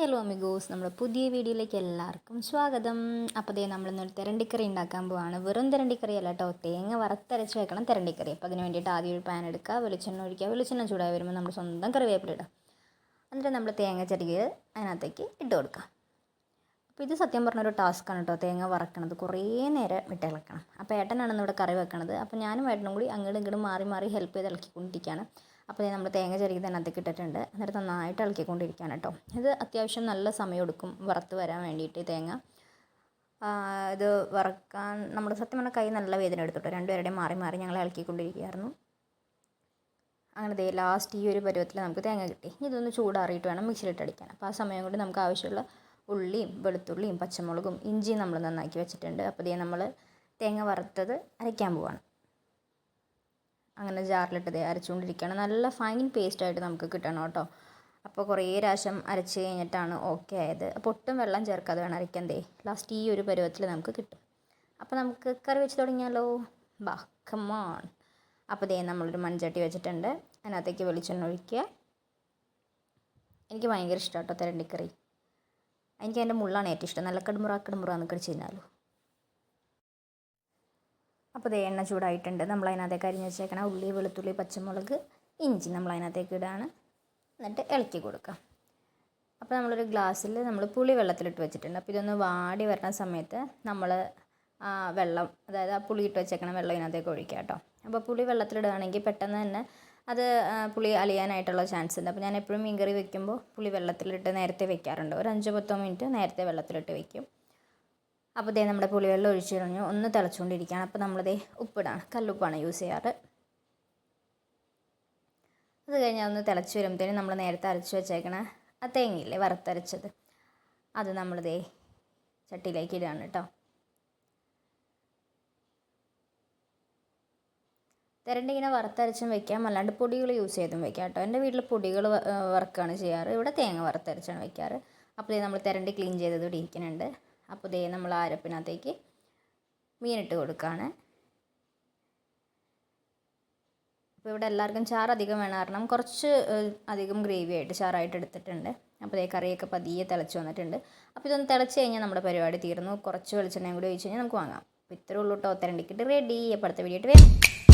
Hello amigos നമ്മുടെ പുതിയ വീഡിയോയിലേക്ക് എല്ലാവർക്കും സ്വാഗതം. അപ്പോൾ ദേ നമ്മൾ ഇന്നൊരു തിരണ്ടിക്കറി ഉണ്ടാക്കാൻ പോവാണ്. വെറും തിരണ്ടിക്കറി അല്ല കേട്ടോ തേങ്ങ വറുത്തരച്ച് വെക്കണം തിരണ്ടിക്കറി. അപ്പോൾ അതിന് വേണ്ടിയിട്ട് ആദ്യം ഒരു പാൻ എടുക്കുക. വെളിച്ചെണ്ണ ഒഴിക്കുക. വെളിച്ചെണ്ണ ചൂടായി വരുമ്പോൾ നമ്മൾ സ്വന്തം കറിവേപ്പില ഇടാം എന്നിട്ട് നമ്മൾ തേങ്ങ ചെറുകിയത് അതിനകത്തേക്ക് ഇട്ട് കൊടുക്കുക. അപ്പോൾ ഇത് സത്യം പറഞ്ഞൊരു ടാസ്ക്കാണ് കേട്ടോ തേങ്ങ വറക്കണത്. കുറേ നേരം വിട്ട് ഇളക്കണം. അപ്പോൾ ഏട്ടനാണ് ഇവിടെ കറി വെക്കണത്. അപ്പോൾ ഞാനും ഏട്ടനും കൂടി അങ്ങോട്ടും ഇങ്ങോട്ടും മാറി മാറി ഹെൽപ്പ് ചെയ്ത് ഇളക്കിക്കൊണ്ടിരിക്കുകയാണ്. അപ്പോൾ നമ്മൾ തേങ്ങ ചെറുകിയത് അതിനകത്തേക്ക് ഇട്ടിട്ടുണ്ട്. അന്നേരം നന്നായിട്ട് ഇളക്കിക്കൊണ്ടിരിക്കുകയാണ് കേട്ടോ. ഇത് അത്യാവശ്യം നല്ല സമയം എടുക്കും വറുത്ത് വരാൻ വേണ്ടിയിട്ട് തേങ്ങ. ഇത് വറക്കാൻ നമ്മുടെ സത്യം പറഞ്ഞാൽ കൈ നല്ല വേദന എടുത്തിട്ടോ രണ്ടുപേരുടെയും മാറി മാറി ഞങ്ങൾ ഇളക്കിക്കൊണ്ടിരിക്കുകയായിരുന്നു. അങ്ങനെ ദേ ലാസ്റ്റ് ഈ ഒരു പരുവത്തിൽ നമുക്ക് തേങ്ങ കിട്ടി. ഇതൊന്ന് ചൂടാറിയിട്ട് വേണം മിക്സിയിലിട്ട് അടിക്കാൻ. അപ്പോൾ ആ സമയം കൊണ്ട് നമുക്ക് ആവശ്യമുള്ള ഉള്ളിയും വെളുത്തുള്ളിയും പച്ചമുളകും ഇഞ്ചിയും നമ്മൾ നന്നാക്കി വെച്ചിട്ടുണ്ട്. അപ്പോൾ ദേ നമ്മൾ തേങ്ങ വറുത്തത് അരയ്ക്കാൻ പോവാണ്. അങ്ങനെ ജാറിലിട്ട് അരച്ചുകൊണ്ടിരിക്കുകയാണ്. നല്ല ഫൈൻ പേസ്റ്റായിട്ട് നമുക്ക് കിട്ടണം കേട്ടോ. അപ്പോൾ കുറേ പ്രാവശ്യം അരച്ച് കഴിഞ്ഞിട്ടാണ് ഓക്കെ ആയത്. അപ്പോൾ ഒട്ടും വെള്ളം ചേർക്കാതെ വേണം അരയ്ക്കാൻ ദേ ലാസ്റ്റ് ഈ ഒരു പരുവത്തിൽ നമുക്ക് കിട്ടും. അപ്പോൾ നമുക്ക് കറി വെച്ച് തുടങ്ങിയാലോ? ബാ അപ്പോൾ ദേ നമ്മളൊരു മൺചട്ടി വെച്ചിട്ടുണ്ട്. അതിനകത്തേക്ക് വെളിച്ചെണ്ണ ഒഴിക്കുക. എനിക്ക് ഭയങ്കര ഇഷ്ടമാണ് കേട്ടോ തെരണ്ടിക്കറി. എനിക്ക് അതിന്റെ മുള്ളാണ് ഏറ്റവും ഇഷ്ടം. നല്ല കടുമുറ കടുമുറ എന്ന് കടിച്ചു കഴിഞ്ഞാലോ. അപ്പോൾ ദേ എണ്ണ ചൂടായിട്ടുണ്ട്. നമ്മൾ അതിനകത്തേക്ക് അരിഞ്ഞ് വെച്ചേക്കണം ഉള്ളി വെളുത്തുള്ളി പച്ചമുളക് ഇഞ്ചി നമ്മൾ അതിനകത്തേക്ക് ഇടാണ്. എന്നിട്ട് ഇളക്കി കൊടുക്കാം. അപ്പോൾ നമ്മളൊരു ഗ്ലാസ്സിൽ നമ്മൾ പുളി വെള്ളത്തിലിട്ട് വെച്ചിട്ടുണ്ട്. അപ്പോൾ ഇതൊന്ന് വാടി വരുന്ന സമയത്ത് നമ്മൾ ആ വെള്ളം അതായത് ആ പുളി ഇട്ട് വെച്ചേക്കണം വെള്ളം ഇതിനകത്തേക്ക് ഒഴിക്കുക കേട്ടോ. അപ്പോൾ പുളി വെള്ളത്തിലിടുകയാണെങ്കിൽ പെട്ടെന്ന് തന്നെ അത് പുളി അലിയാനായിട്ടുള്ള ചാൻസ് ഉണ്ട്. അപ്പോൾ ഞാൻ എപ്പോഴും മീൻകറി വെക്കുമ്പോൾ പുളി വെള്ളത്തിലിട്ട് നേരത്തെ വെക്കാറുണ്ട്. ഒരു അഞ്ച് പത്തോ മിനിറ്റ് നേരത്തെ വെള്ളത്തിലിട്ട് വെക്കും. അപ്പോൾ ഇതേ നമ്മുടെ പുളിവെള്ളം ഒഴിച്ച് ഒന്ന് തിളച്ചുകൊണ്ടിരിക്കുകയാണ്. അപ്പോൾ നമ്മളിതേ ഉപ്പിടാണ്. കല്ലുപ്പാണ് യൂസ് ചെയ്യാറ്. അത് കഴിഞ്ഞാൽ ഒന്ന് തിളച്ച് വരുമ്പോഴത്തേനും നമ്മൾ നേരത്തെ അരച്ച് വെച്ചേക്കണ ആ തേങ്ങയില്ലേ വറുത്തരച്ചത്. അത് നമ്മളിതേ ചട്ടിയിലേക്ക് ഇടുകയാണ് കേട്ടോ. തിരണ്ടി ഇങ്ങനെ വറുത്തരച്ചും വെക്കാം. അല്ലാണ്ട് പൊടികൾ യൂസ് ചെയ്തും വെക്കാം കേട്ടോ. എന്റെ വീട്ടിൽ പൊടികൾ വറുക്കുകയാണ് ചെയ്യാറ്. ഇവിടെ തേങ്ങ വറുത്തരച്ചാണ് വെക്കാറ്. അപ്പോൾ നമ്മൾ തിരണ്ടി ക്ലീൻ ചെയ്തത് ഇവിടെ ഇരിക്കുന്നുണ്ട്. അപ്പോൾ ദേ നമ്മൾ അരപ്പിനകത്തേക്ക് മീനിട്ട് കൊടുക്കുകയാണ്. അപ്പോൾ ഇവിടെ എല്ലാവർക്കും ചാറ് അധികം വേണം. കാരണം കുറച്ച് അധികം ഗ്രേവി ആയിട്ട് ചാറായിട്ട് എടുത്തിട്ടുണ്ട്. അപ്പോൾ ഇതേ കറിയൊക്കെ പതിയെ തിളച്ച് വന്നിട്ടുണ്ട്. അപ്പോൾ ഇതൊന്ന് തിളച്ച് കഴിഞ്ഞാൽ നമ്മുടെ പരിപാടി തീർന്നു. കുറച്ച് വെളിച്ചെണ്ണയും കൂടി ഒഴിച്ച് കഴിഞ്ഞാൽ നമുക്ക് വാങ്ങാം. അപ്പോൾ ഇത്രേ ഉള്ളൂ കേട്ടോ. റെഡി അപ്പോൾ അടുത്ത വീഡിയോ ആയിട്ട് വരാം.